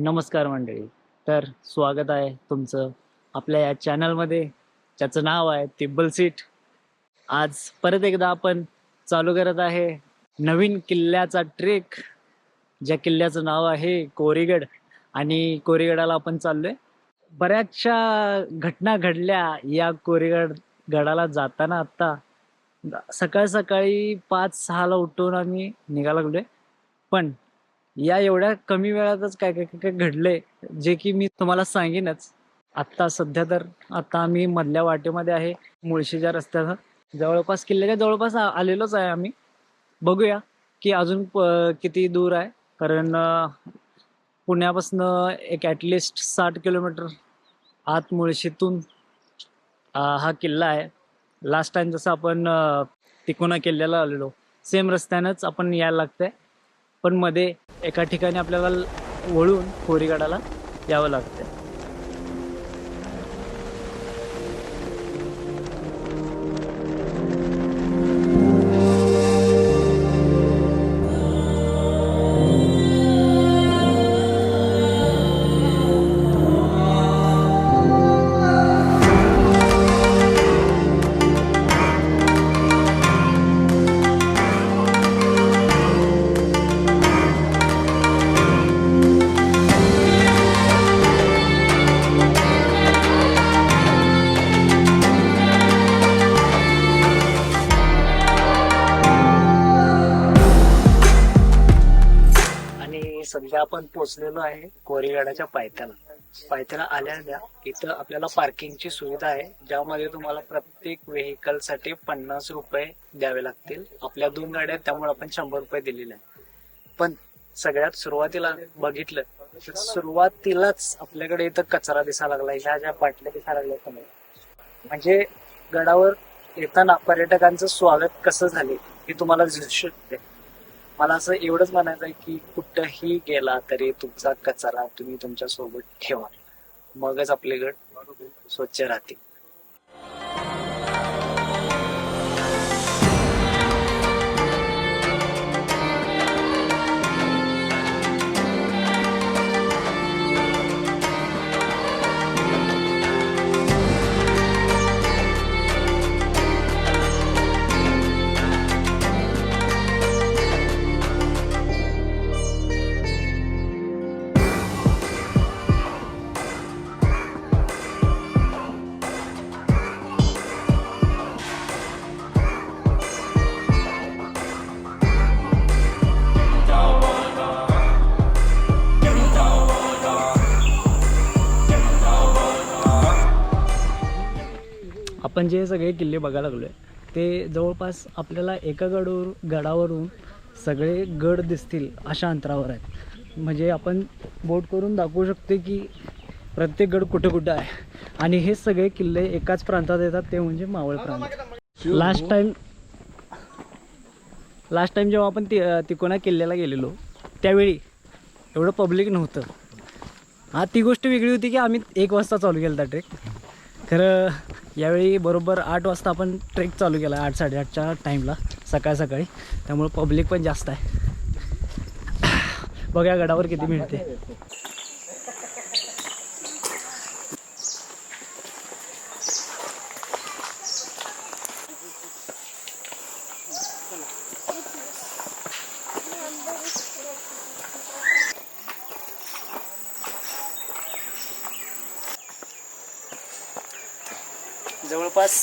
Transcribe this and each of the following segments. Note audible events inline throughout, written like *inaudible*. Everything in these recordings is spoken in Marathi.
नमस्कार मंडळी. तर स्वागत आहे तुमचं आपल्या या चॅनलमध्ये. ज्याचं नाव आहे तिब्बल सीट. आज परत एकदा आपण चालू करत आहे नवीन किल्ल्याचा ट्रेक. ज्या किल्ल्याचं नाव आहे कोरीगड आणि कोरीगडाला आपण चाललोय. बऱ्याचशा घटना घडल्या या कोरीगड गडाला जाताना आत्ता सकाळ सकाळी पाच सहाला उठून आम्ही निघायला लागलोय. पण या एवढ्या कमी वेळातच काय काय काय काय घडलंय जे की मी तुम्हाला सांगेनच. आत्ता सध्या तर आता आम्ही मधल्या वाटेमध्ये आहे मुळशीच्या रस्त्याचा जवळपास किल्ल्याच्या जवळपास आलेलोच आहे आम्ही. बघूया की अजून किती दूर आहे. कारण पुण्यापासनं एक ॲटलिस्ट साठ किलोमीटर आत मुळशीतून हा किल्ला आहे. लास्ट टाइम जसं आपण तिकोना किल्ल्याला आलेलो सेम रस्त्यानंच आपण यायला लागतंय. पण मध्ये एका ठिकाणी आपल्याला वळून कोरीगडाला यावं लागतंय आपण पोहोचलेलो आहे कोरीगडाच्या पायथ्याला. पायथ्याला आल्या इथं आपल्याला पार्किंगची सुविधा आहे. ज्यामध्ये तुम्हाला प्रत्येक व्हेकलसाठी पन्नास रुपये द्यावे लागतील. आपल्या दोन गाड्या त्यामुळे आपण शंभर रुपये दिलेले आहे पण सगळ्यात सुरुवातीला बघितलं तर सुरुवातीलाच आपल्याकडे इथं कचरा दिसायला लागला. ह्या ज्या बाटल्या दिसायला लागल्या तुम्ही म्हणजे गडावर येताना पर्यटकांचं स्वागत कसं झाले हे तुम्हाला दिसू शकते. मला असं एवढंच म्हणायचं आहे की कुठंही गेला तरी तुमचा कचरा तुम्ही तुमच्यासोबत ठेवा. मगच आपले गट स्वच्छ राहतील. आपण जे सगळे किल्ले बघायला लागलो आहे ते जवळपास आपल्याला एका गडावर गडावरून सगळे गड दिसतील अशा अंतरावर आहेत. म्हणजे आपण बोट करून दाखवू शकतो की प्रत्येक गड कुठं कुठं आहे. आणि हे सगळे किल्ले एकाच प्रांतात येतात ते म्हणजे मावळ प्रांत. लास्ट टाईम लास्ट टाईम जेव्हा आपण ति तिकोना किल्ल्याला गेलेलो त्यावेळी एवढं पब्लिक नव्हतं. हा ती गोष्ट वेगळी होती की आम्ही एक वाजता चालू केला ट्रेक खरं यावेळी बरोबर आठ वाजता आपण ट्रेक चालू केला आठ साडेआठच्या टाईमला सकाळ सकाळी. त्यामुळं पब्लिक पण जास्त आहे. बघा गडावर किती मिळते जवळपास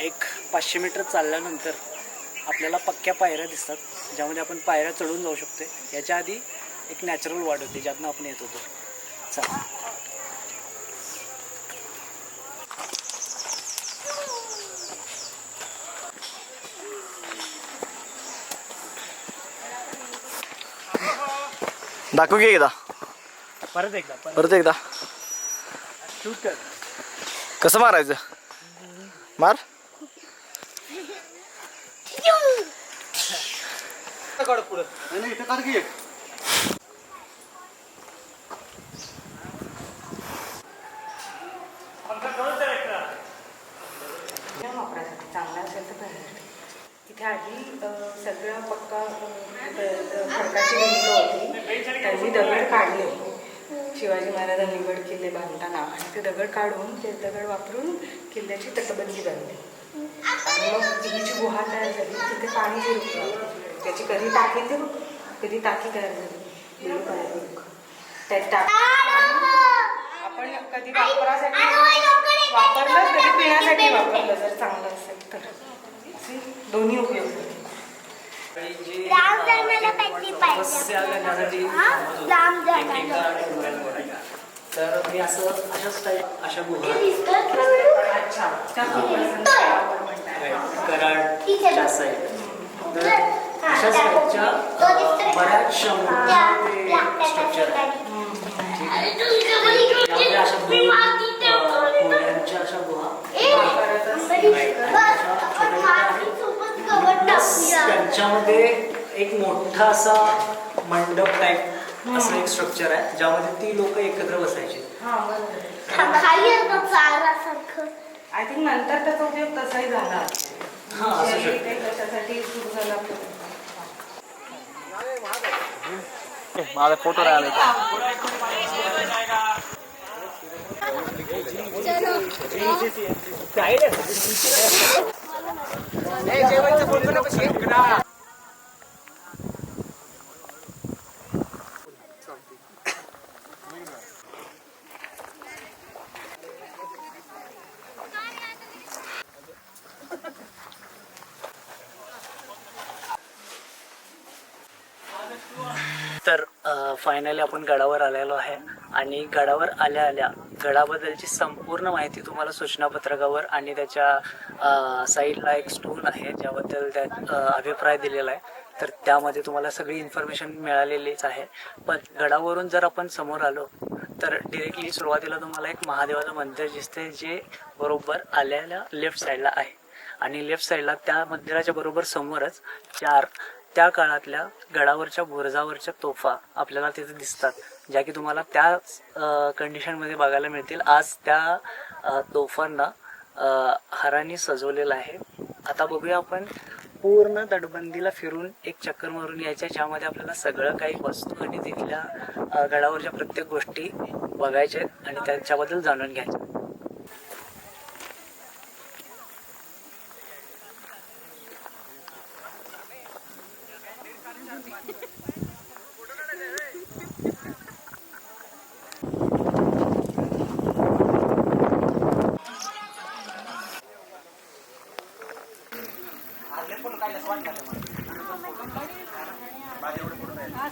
एक पाचशे मीटर चालल्यानंतर आपल्याला पक्क्या पायऱ्या दिसतात ज्यामध्ये आपण पायऱ्या चढून जाऊ शकतो याच्या आधी एक नॅचरल वाट होती ज्यातनं आपण येत होतो. चला. दाखव की एकदा. परत एकदा परत. परत एकदा. शूट कर कसं मारायचं? मार. वापरासाठी चांगला असेल तर इथे आधी अ, पक्का अ, खडकाची भिंत होती त्यांनी दगड काढले शिवाजी महाराजांनी गड किल्ले बांधताना आणि ते दगड काढून ते दगड वापरून किल्ल्याची तटबंदी बांधली आणि मग जी गुहा तयार झाली. तिथे पाणी शिरलं त्याची कधी टाकी ते कधी टाकी तयार झाली. त्यात टाक. आपण कधी वापरासाठी वापरलं कधी पिण्यासाठी वापरलं जर चांगलं असेल तर. असे दोन्ही उपयोग तर मी असं अशाच टाईप अशा गुहा? अच्छा साईड तर हा, बऱ्याचशा त्या मोठे black स्ट्रक्चर आहेत अशा गुहा. त्यांच्यामध्ये एक मोठा असा मंडप टाईप असं एक स्ट्रक्चर आहे ज्यामध्ये ती लोक एकत्र बसायची आय थिंक नंतर त्याचा उपयोग तसाही झाला हा असू ते शकते. ते कशासाठी सुरू झाला माझा फोटो राहिला फायनली आपण गडावर आलेलो आहे. आणि गडावर आल्या आल्या गडाबद्दलची संपूर्ण माहिती तुम्हाला सूचनापत्रकावर आणि त्याच्या साईडला एक स्टोन आहे ज्याबद्दल त्या अभिप्राय दिलेला आहे. तर त्यामध्ये तुम्हाला सगळी इन्फॉर्मेशन मिळालेलीच आहे. पण गडावरून जर आपण समोर आलो तर डिरेक्टली सुरुवातीला तुम्हाला एक महादेवाचं मंदिर दिसते जे बरोबर आल्याला लेफ्ट साईडला आहे. आणि लेफ्ट साईडला त्या मंदिराच्या बरोबर समोरच चार त्या काळातल्या गडावरच्या बुरजावरच्या तोफा आपल्याला तिथे दिसतात ज्या की तुम्हाला त्या कंडिशनमध्ये बघायला मिळतील. आज त्या तोफांना अ, हारांनी सजवलेलं आहे. आता बघूया आपण पूर्ण तटबंदीला फिरून एक चक्कर मारून यायच्या ज्यामध्ये आपल्याला सगळं काही वस्तू आणि तिथल्या गडावरच्या प्रत्येक गोष्टी बघायच्या आहेत आणि त्याच्याबद्दल जाणून घ्यायच्या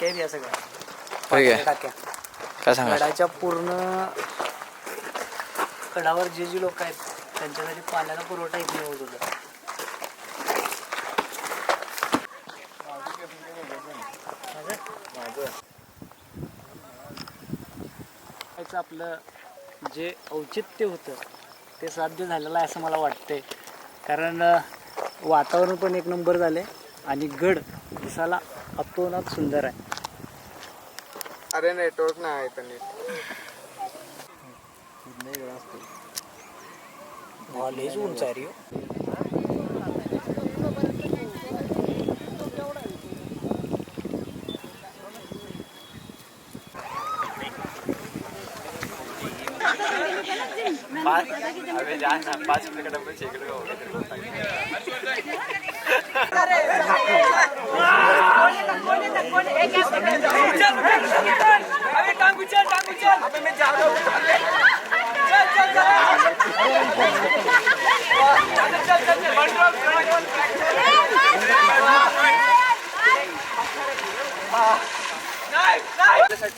टाक्या आहेत या सगळ्या ठीक आहे. टाक्या काय सांगा गडाच्या पूर्ण गडावर जे जे लोक आहेत त्यांच्यासाठी पाण्याचा पुरवठा इथे होत होता. याचं आपलं जे औचित्य होतं ते साध्य झालेलं आहे असं मला वाटतंय. कारण अं, वातावरण पण एक नंबर झाले आणि गड दिसायला अतोनात सुंदर आहे. अरे नेटवर्क नाही आहे तर नीट कॉलेज उंच आहे *laughs*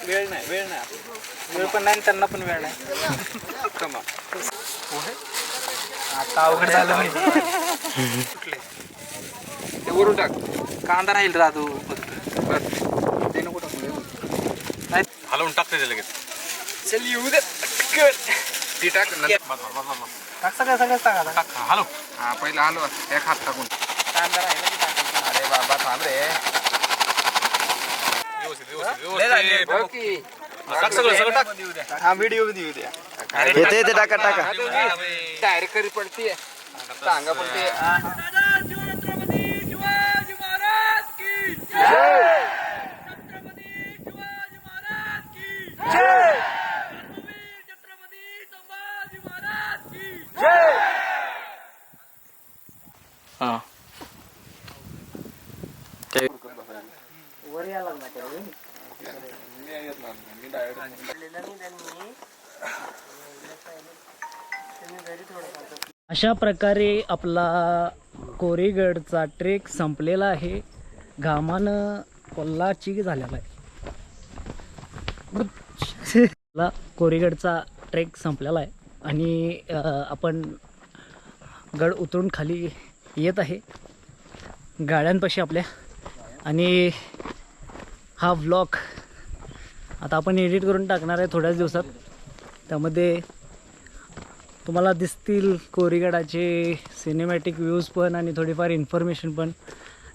वेळ नाही वेळ नाही. वेळ पण नाही आणि त्यांना पण वेळ नाही. *laughs* आता अवघड झालं कुठले *laughs* ते वरून टाक. कांदा राहील राहतो बस ते नको टाकू हलवून टाकते ते लगेच. चल येऊ दे. ती टाक टाक सगळं हलव. हा पहिला आलो एक हात टाकून. कांदा राहील. अरे बाबा थांब रे. टाक सगळं सगळं टाक. हा व्हिडिओ देऊ द्या. येते ते टाका टाका. डायरेक्ट करी पडते सांगा पडते अशा प्रकारे आपला कोरीगडचा ट्रेक संपलेला आहे. घामानं कोल्हाची झालेला आहे. कोरीगडचा ट्रेक संपलेला आहे. आणि आपण गड उतरून खाली येत आहे. गाड्यांपाशी आपल्या. आणि हा व्लॉग आता आपण एडिट करून टाकणार आहे थोड्याच दिवसात. त्यामध्ये तुम्हाला दिसतील कोरीगडाचे सिनेमॅटिक व्ह्यूज पण आणि थोडीफार इन्फॉर्मेशन पण.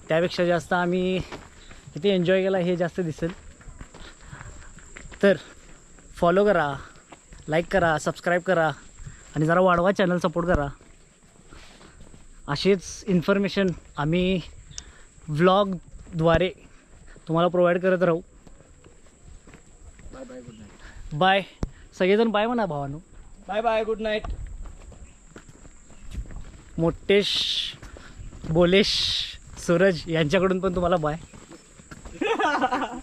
त्यापेक्षा जास्त आम्ही किती एन्जॉय केला हे जास्त दिसेल. तर फॉलो करा लाईक करा सबस्क्राईब करा आणि जरा वाढवा चॅनल सपोर्ट करा. असेच इन्फॉर्मेशन आम्ही व्लॉगद्वारे तुम्हाला प्रोव्हाइड करत राहू. बाय सगळेजण बाय म्हणा भावानो. बाय बाय गुड नाईट मोठेश बोलेश सूरज यांच्याकडून पण तुम्हाला बाय. *laughs*